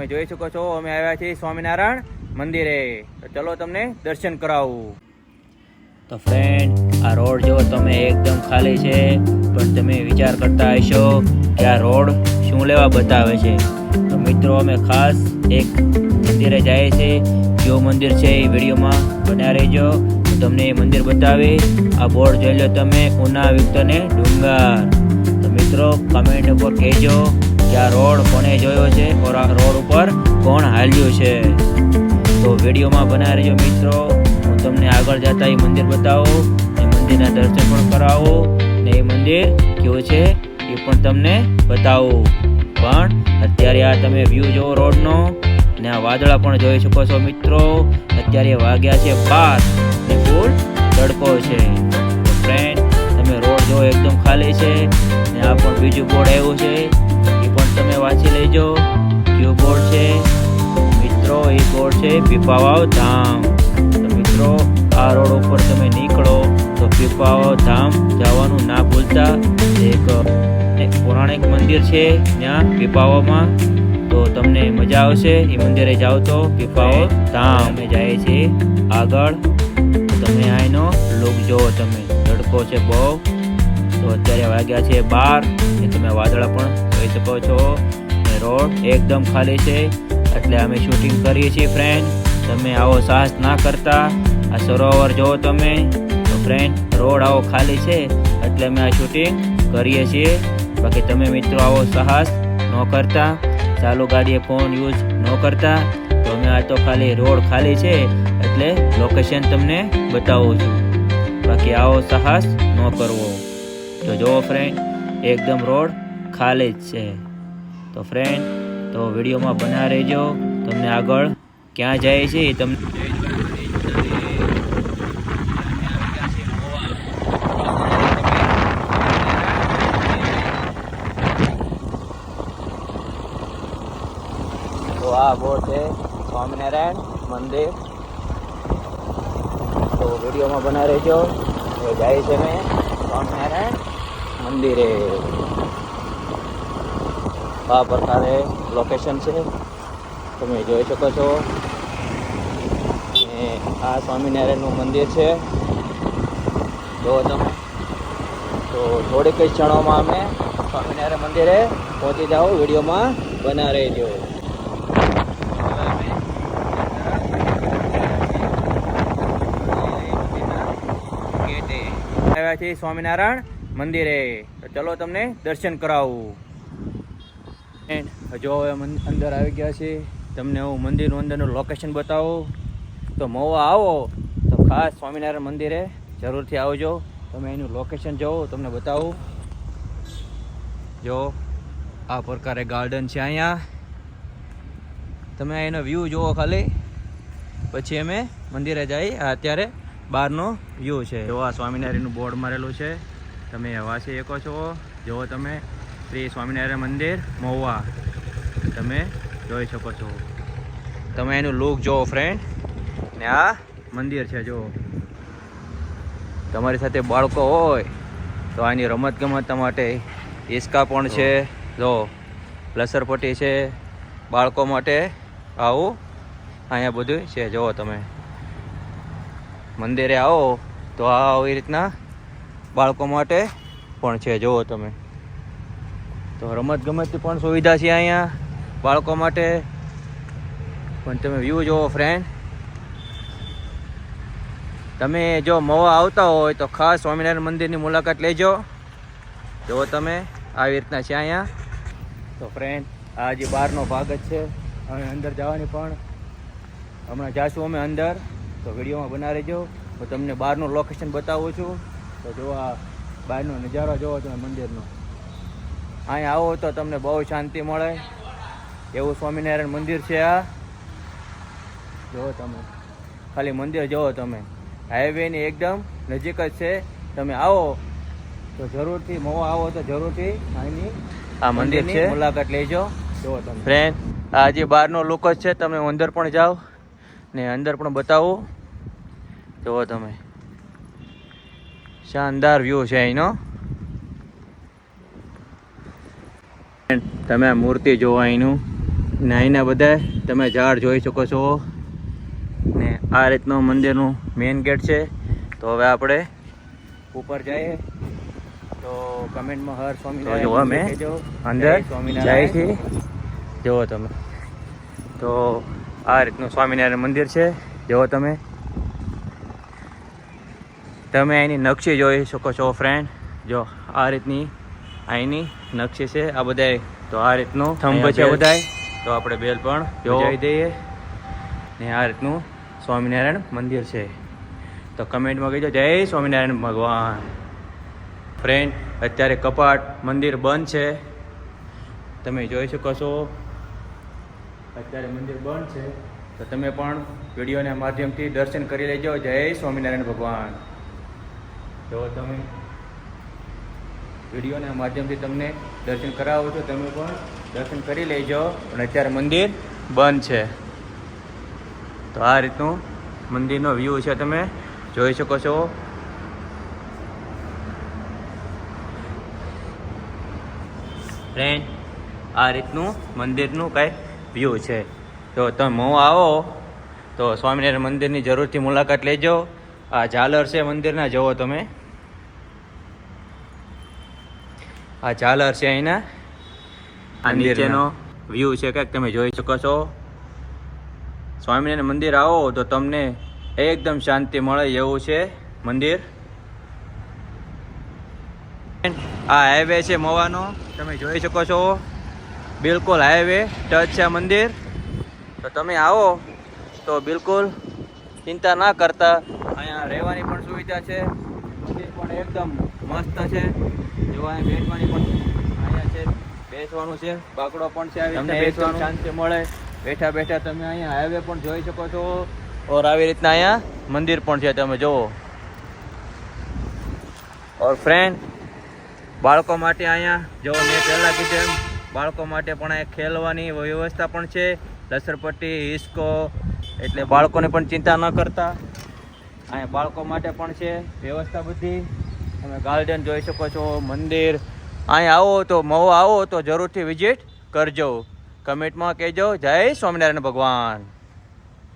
તમે જોઈ શકો છો, અમે આવ્યા છીએ સ્વામિનારાયણ મંદિરે. તો ચલો તમને દર્શન કરાવું. તો ફ્રેન્ડ આ રોડ જો તમે એકદમ ખાલી છે, પણ તમે વિચાર કરતા હશો કે આ રોડ શું લેવા બતાવે છે. તો મિત્રો, અમે ખાસ એક મંદિરે જઈએ છીએ. જો મંદિર છે એ વિડીયોમાં બન્યા રહેજો. તમને એ મંદિર બતાવી આ બોર્ડ જોઈ લો તમે, ઉના વિક્તને ડુંગર. તો મિત્રો કમેન્ટ ઉપર કહેજો. આ રોડ કોને જોયો છે? ઓર આ રોડ ઉપર કોણ હાલ્યું છે? તો વિડીયોમાં બના રહેજો મિત્રો. હું તમને આગળ જતા એ મંદિર બતાવું. એ મંદિરના દર્શન પણ કરાવું. ને એ મંદિર કેવું છે એ પણ તમને બતાવું. પણ અત્યારે આ તમે વ્યૂ જોવો રોડનો. ને આ વાદળા પણ જોઈ શકો છો મિત્રો. અત્યારે વાગ્યા છે બાર ને ફૂલ તડકો છે. ફ્રેન્ડ તમે રોડ જો એકદમ ખાલી છે. ને આ પણ બીજું બોર્ડ આવ્યું છે. વાંચી લેજો. કયો બોર્ડ છે? મિત્રો, એ બોર્ડ છે પીપાવાવ ધામ. મિત્રો, આ રોડ ઉપર તમે નીકળો તો પીપાવાવ ધામ જવાનું ના ભૂલતા. એક એક પૌરાણિક મંદિર છે ત્યાં પીપાવામાં. તો તમને મજા આવશે. એ મંદિરે જાઓ તો પીપાવો ધામ. અમે જઈએ છીએ આગળ. તમે આનો લુક જોવો તમે. તડકો છે બહુ. તો અત્યારે વાગ્યા છે બાર. એ તમે વાદળા પણ જોઈ શકો છો. રોડ એકદમ ખાલી છે. એટલે અમે શૂટિંગ કરીએ છીએ ફ્રેન્ડ તમે આવો સાહસ ના કરતા. આ સરોવર જુઓ તમે. તો ફ્રેન્ડ રોડ આવો ખાલી છે. એટલે અમે આ શૂટિંગ કરીએ છીએ. બાકી તમે મિત્રો આવો સાહસ ન કરતા. ચાલુ ગાડીએ ફોન યુઝ ન કરતા. તો અમે આ તો ખાલી રોડ ખાલી છે. એટલે લોકેશન તમને બતાવું છું. બાકી આવો સાહસ ન કરવો. તો જુઓ ફ્રેન્ડ એકદમ રોડ ખાલી જ છે. તો ફ્રેન્ડ તો વિડીયોમાં બના રહેજો. તમને આગળ ક્યાં જાય છે એ તમને તો આ બોર્ડ છે સ્વામિનારાયણ મંદિર. તો વિડીયોમાં બના રહેજો. જાય છે મેં સ્વામિનારાયણ મંદિરે. આ પ્રકારે લોકેશન છે. તમે જોઈ શકો છો. આ સ્વામિનારાયણનું મંદિર છે. જો તમે તો થોડીક જ ક્ષણોમાં અમે સ્વામિનારાયણ મંદિરે પહોંચી જાઓ, વિડીયોમાં બના રહેજો આવ્યા છીએ સ્વામિનારાયણ મંદિરે. તો ચલો તમને દર્શન કરાવું. And હજુ હવે અંદર આવી ગયા છે તમને હું મંદિરનું અંદરનું લોકેશન બતાવું. તો મોવા આવો. તો ખાસ સ્વામિનારાયણ મંદિરે જરૂરથી આવજો. તમે એનું લોકેશન જોવો, તમને બતાવું. જો, આ પ્રકારે ગાર્ડન છે અહીંયા. તમે એનો વ્યૂ જુઓ ખાલી. પછી અમે મંદિરે જઈ અત્યારે બહારનો વ્યૂ છે. જો આ સ્વામિનારાયણનું બોર્ડ મારેલું છે. તમે વાંચી શકો છો. જુઓ તમે. શ્રી સ્વામિનારાયણ મંદિર મહુવા. તમે જોઈ શકો છો. તમે એનું લુક જુઓ ફ્રેન્ડ ને આ મંદિર છે જો તમારી સાથે બાળકો હોય તો આની રમત ગમત માટે હિસકા પણ છે. જો લસરપટ્ટી છે. બાળકો માટે આવું અહીંયા બધું છે. જુઓ તમે. મંદિરે આવો તો આ આવી રીતના બાળકો માટે પણ છે. જુઓ તમે. તો રમત ગમતની પણ સુવિધા છે અહીંયા બાળકો માટે. પણ તમે વ્યૂ જુઓ ફ્રેન્ડ તમે જો મવા આવતા હોય તો ખાસ સ્વામિનારાયણ મંદિરની મુલાકાત લેજો. જો તમે આવી રીતના છે અહીંયા. તો ફ્રેન્ડ આ જે બહારનો ભાગ જ છે. હવે અંદર જવાની પણ હમણાં જાશું અમે અંદર. તો વિડીયોમાં બના રહેજો. હું તમને બહારનું લોકેશન બતાવું છું. તો જો આ બહારનો નજારો જોવો તમે મંદિરનો. અહીંયા આવો તો તમને બહુ શાંતિ મળે. એવું સ્વામિનારાયણ મંદિર છે આ. જુઓ તમે. ખાલી મંદિર જુઓ તમે. હાઈવેની એકદમ નજીક જ છે. તમે આવો તો જરૂરથી મહુવા આવો તો જરૂરથી અહીંની આ મંદિર છે. મુલાકાત લેજો. જુઓ તમે. ફ્રેન્ડ આ જે બહારનો લુક જ છે તમે અંદર પણ જાઓ ને અંદર પણ બતાવો. જુઓ તમે. શાનદાર વ્યૂ છે અહીંનો. તમે મૂર્તિ જોવા અહીંનું ને અહીંના બધા તમે ઝાડ જોઈ શકો છો. ને આ રીતનું મંદિરનું મેઇન ગેટ છે. તો હવે આપણે ઉપર જઈએ. તો કમેન્ટમાં હર સ્વામી જો અમે અંદર જાય છે જુઓ તમે. તો આ રીતનું સ્વામિનારાયણ મંદિર છે. જુઓ તમે. તમે એની નકશી જોઈ શકો છો ફ્રેન્ડ જો આ રીતની અહીંની નકશી છે આ બધાય. તો આ રીતનું થંભ છે બધાય. તો આપણે બેલ પણ જોઈ દઈએ. ને આ રીતનું સ્વામિનારાયણ મંદિર છે. તો કમેન્ટમાં કહીજો જય સ્વામિનારાયણ ભગવાન. ફ્રેન્ડ અત્યારે કપાટ મંદિર બંધ છે. તમે જોઈ શકો છો અત્યારે મંદિર બંધ છે. તો તમે પણ વિડીયોના માધ્યમથી દર્શન કરી લેજો. જય સ્વામિનારાયણ ભગવાન. જો તમે વિડીયોના માધ્યમથી તમને દર્શન કરાવો છો. તમે પણ દર્શન કરી લેજો. અને અત્યારે મંદિર બંધ છે. તો આ રીતનું મંદિરનો વ્યૂ છે. તમે જોઈ શકો છો. ફ્રેન્ડ આ રીતનું મંદિરનું કાંઈ વ્યૂ છે. તો તમે હું આવો, તો સ્વામિનારાયણ મંદિરની જરૂરથી મુલાકાત લેજો. આ ઝાલર છે મંદિરના. જવો તમે. આ ઝાલર છે અહીંના. આ નીચેનો વ્યૂ છે કંઈક તમે જોઈ શકો છો. સ્વામિનારાયણ મંદિર આવો તો તમને એકદમ શાંતિ મળે એવું છે મંદિર. આ હાઈવે છે મોવાનો તમે જોઈ શકો છો. બિલકુલ હાઈવે ટચ છે મંદિર. તો તમે આવો તો બિલકુલ ચિંતા ના કરતા. અહીંયા રહેવાની પણ સુવિધા છે. મંદિર પણ એકદમ મસ્ત છે. જોવા બેસવાની પણ અહીંયા છે બેસવાનું છે. બાકડો પણ છે આવી તમને બેસવાનું. શાંતિ મળે. બેઠા બેઠા તમે અહીંયા હાઈવે પણ જોઈ શકો છો. ઓર આવી રીતના અહીંયા મંદિર પણ છે તમે જુઓ ઓર ફ્રેન્ડ બાળકો માટે અહીંયા જો મેં પહેલાં કીધું એમ બાળકો માટે પણ અહીંયા ખેલવાની વ્યવસ્થા પણ છે. લસરપટ્ટી હિસ્કો એટલે બાળકોને પણ ચિંતા ન કરતા. અહીંયા બાળકો માટે પણ છે વ્યવસ્થા બધી. તમે ગાર્ડન જોઈ શકો છો, મંદિર. અહીં આવો તો, મહુ આવો તો જરૂરથી વિઝિટ કરજો. કમેન્ટમાં કહેજો, જય સ્વામિનારાયણ ભગવાન.